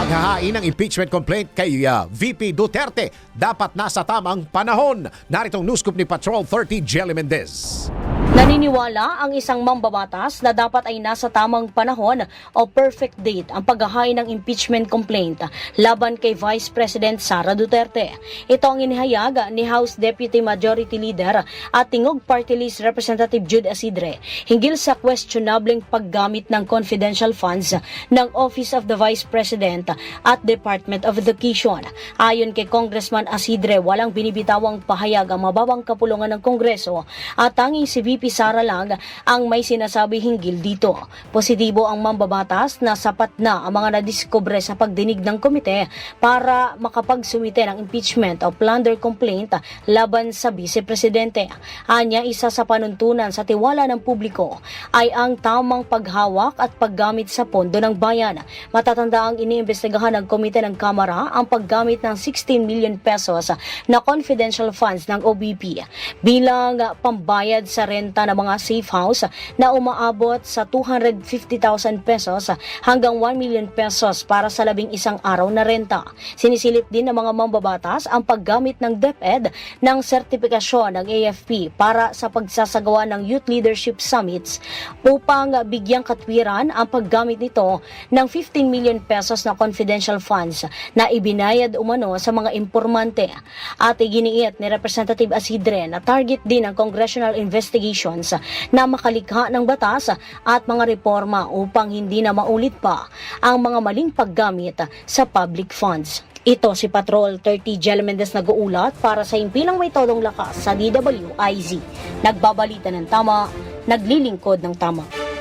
Paghahain ng impeachment complaint kay uh, VP Duterte dapat nasa tamang panahon. Naritong news ni Patrol 30 Jelly Mendez. Naniniwala ang isang mambabatas na dapat ay nasa tamang panahon o perfect date ang paghahain ng impeachment complaint laban kay Vice President Sara Duterte. Ito ang inihayag ni House Deputy Majority Leader at Tingog Party List Representative Jude Asidre hinggil sa questionableng paggamit ng confidential funds ng Office of the Vice President at Department of Education. Ayon kay Congressman Asidre, walang binibitawang pahayag ang mababang kapulungan ng Kongreso at tanging si VP Sara lang ang may sinasabi hinggil dito. Positibo ang mambabatas na sapat na ang mga nadiskubre sa pagdinig ng komite para makapagsumite ng impeachment o plunder complaint laban sa Vice Presidente. Anya isa sa panuntunan sa tiwala ng publiko ay ang tamang paghawak at paggamit sa pondo ng bayan. Matatanda ang iniimbestigahan ng komite ng Kamara ang paggamit ng 16 million pesos na confidential funds ng OBP bilang pambayad sa renta ng mga safe house na umaabot sa 250,000 pesos hanggang 1 million pesos para sa labing isang araw na renta. Sinisilip din ng mga mambabatas ang paggamit ng DepEd ng sertipikasyon ng AFP para sa pagsasagawa ng Youth Leadership Summits upang bigyang katwiran ang paggamit nito ng 15 million pesos na confidential funds na ibinayad umano sa mga impormante. At iginiit ni Representative Asidre na target din ng congressional investigations na makalikha ng batas at mga reforma upang hindi na maulit pa ang mga maling paggamit sa public funds. Ito si Patrol 30 Jel Mendez nag-uulat para sa impilang may todong lakas sa DWIZ. Nagbabalita ng tama, naglilingkod ng tama.